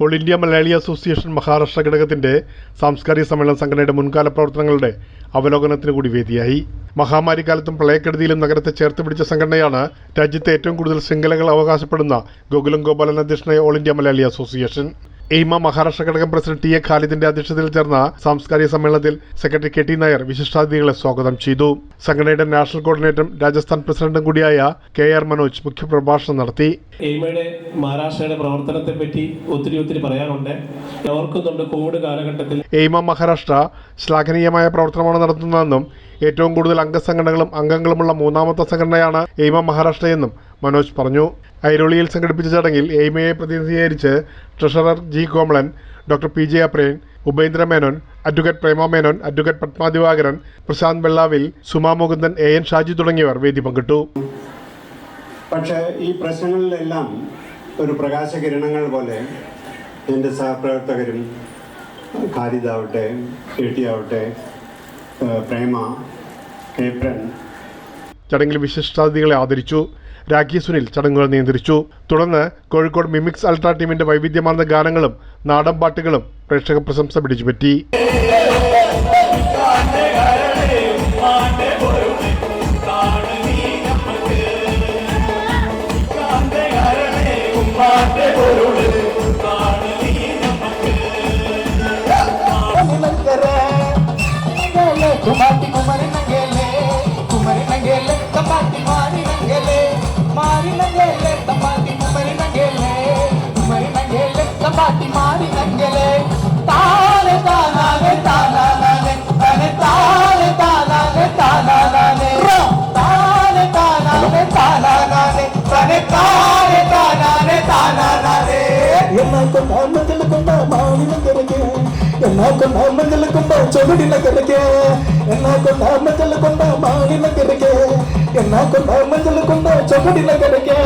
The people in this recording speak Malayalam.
All India Malayali association Maharashtra ഘടകത്തിന്റെ സാംസ്കാരിക സമ്മേളന സംഘടനയുടെ മുൻകാല പ്രവർത്തനങ്ങളുടെ അവലോകനത്തിന് കൂടി വേദിയായി. മഹാമാരി കാലത്തും പ്രളയക്കെടുതിയിലും നഗരത്തെ ചേർത്ത് പിടിച്ച സംഘടനയാണ് രാജ്യത്തെ ഏറ്റവും കൂടുതൽ ശൃംഖലകൾ അവകാശപ്പെടുന്ന ഗോകുലം ഗോപാലൻ അധ്യക്ഷനായ all India Malayali association. AIMA Maharashtra ഘടകം പ്രസിഡന്റ് ടി എ ഖാലിദിന്റെ അധ്യക്ഷതയിൽ ചേർന്ന സാംസ്കാരിക സമ്മേളനത്തിൽ സെക്രട്ടറി കെ ടി നായർ വിശിഷ്ടാതിഥികളെ സ്വാഗതം ചെയ്തു. സംഘടനയുടെ നാഷണൽ കോർഡിനേറ്ററും രാജസ്ഥാൻ പ്രസിഡന്റും കൂടിയായ കെ ആർ മനോജ് മുഖ്യപ്രഭാഷണം നടത്തി. എയ്മയുടെ മഹാരാഷ്ട്രയുടെ പ്രവർത്തനത്തെ പറ്റി ഒത്തിരി ഒത്തിരി പറയാനുണ്ട്. ഓർക്കുന്നുണ്ട് കോവിഡ് കാലഘട്ടത്തിൽ. എയ്മ മഹാരാഷ്ട്ര ശ്ലാഘനീയമായ പ്രവർത്തനമാണ് നടത്തുന്നതെന്നും ഏറ്റവും കൂടുതൽ അംഗസംഘടനകളും അംഗങ്ങളുമുള്ള മൂന്നാമത്തെ സംഘടനയാണ് എയ്മ മഹാരാഷ്ട്രയെന്നും മനോജ് പറഞ്ഞു. ഐരോളിയിൽ സംഘടിപ്പിച്ച ചടങ്ങിൽ എയ്മയെ പ്രതിനിധീകരിച്ച് treasurer G Komalan doctor P J Apren Upendra Menon advocate Prema Menon advocate Padma Divakaran Prashant Vellavil Suma Mukundan A N Shaji തുടങ്ങിയവർ വേദി പങ്കിട്ടു. പക്ഷേ ഈ പ്രശ്നങ്ങളിലെല്ലാം ഒരു പ്രകാശകിരണങ്ങൾ പോലെ എന്റെ സഹപ്രവർത്തകരും ഖാലിദാവട്ടെ ടി ആവട്ടെ പ്രേമ ഏപ്രൻ ചടങ്ങിൽ വിശിഷ്ടാതിഥികളെ ആദരിച്ചു. രാഖി സുനിൽ ചടങ്ങുകൾ നിയന്ത്രിച്ചു. തുടർന്ന് കോഴിക്കോട് മിമിക്സ് അൾട്രാ ടീമിന്റെ വൈവിധ്യമാർന്ന ഗാനങ്ങളും നാടൻപാട്ടുകളും പ്രേക്ഷക പ്രശംസ പിടിച്ചുപറ്റി. കുമാരി കുമരൻ மாறி நங்கேலே தம்பாட்டி குமரி நங்கேலே குமரி நங்கேலே தம்பாட்டி மாறி நங்கேலே தானே தானாலே தானாலே தானே தானே தானாலே தானாலே தானே தானாலே தானாலே தானே தானே தானாலே தானாலே என்ன கொண்டா மஞ்சள் கொண்டா மாறி நங்கேலே என்ன கொண்டா மஞ்சள் கொண்டா சொகுடி நகருக்கு என்ன கொண்டா కన్నా కొంత మంచులు కొంత చొప్పటిన కడకే.